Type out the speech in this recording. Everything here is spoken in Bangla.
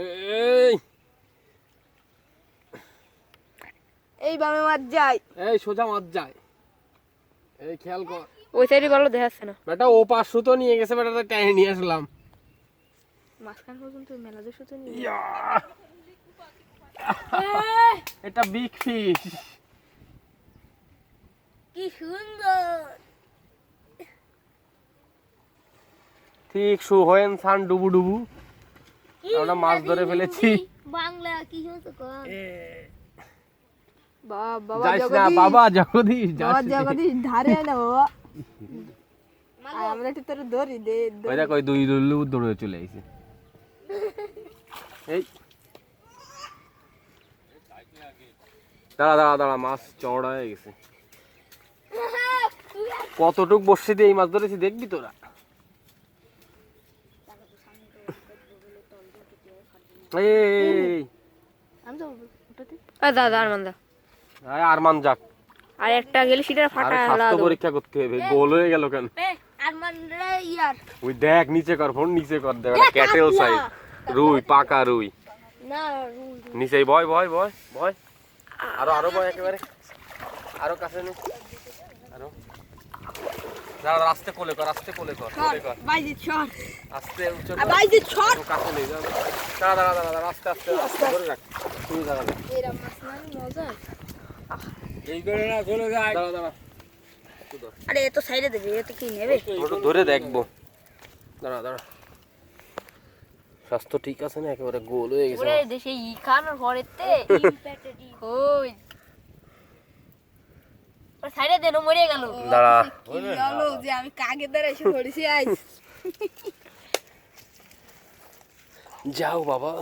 এই। এই বামে মাছ যায় এই সোজা মাছ যায় এই খেয়াল কর। ওই সাইডে ভালো দেখাচ্ছে না। বেটা ও পাঁচশো তো নিয়ে গেছে বেটা টেনে নিয়ে আসলাম। মাঝখান পর্যন্ত মেলা দেশো তো নিয়ে এটা বিগ ফিশ কি সুন্দর। ঠিক শু হয়েন সান ডুবু ডুবু। আমরা মাছ ধরে ফেলেছি। বাংলা কি সুন্দর বাবা না জগদীশ। বাবা জগদীশ যাস জগদীশ ধারে না বাবা। আমরা একটু তোর ধরি দে ওই দেখ ওই দুই দুল্লু দৌড়ে চলে আইছে। এই। দাঁড়া দাঁড়া দাঁড়া মাছ চওড়া হয়ে গেছে। কতটুক বসে দিয়ে এই মাছ ধরেছি দেখবি তোরা এই, এই, এই, এই, আমি তো দাদা আর মান্দা আরে আরমান যাক আর একটা গেলে সেটা ফাটা হলো পরীক্ষা করতে হবে গোল হয়ে গেল কেন? আর ইয়ার। ওই দেখ নিচে কর ফোন নিচে কর দেখ ক্যাটেল সাইজ। রুই পাকা রুই। না নিচে ভয় ভয় ভয় ভয় আরও আরও ভয় একেবারে। আরও কাছে নে। আরও। দাঁড়া আস্তে কোলে কর আস্তে কোলে কর কোলে কর। বাইজি ছট আস্তে উচ্চ আর বাইজি ছট কাছে নেই দাঁড়া দাঁড়া দাঁড়া দাঁড়া দাঁড়া আস্তে আস্তে আস্তে ধরে রাখ। তুমি দাঁড়া এরা মাছ মানে মজা। এই করে না চলে যায়। দাঁড়া দাঁড়া। আরে এ তো সাইডে দেবে এ তো কি নেবে? ওটা ধরে দেখব। দাঁড়া দাঁড়া। স্বাস্থ্য ঠিক আছে না? একেবারে গোল হয়ে গেছে। ওরে দেশে ই খান ঘরেতে। ওই দেন মরে গেল। দাঁড়া। যে আমি কাকে দ্বারা এসে পড়েছি আজ? যাও বাবা।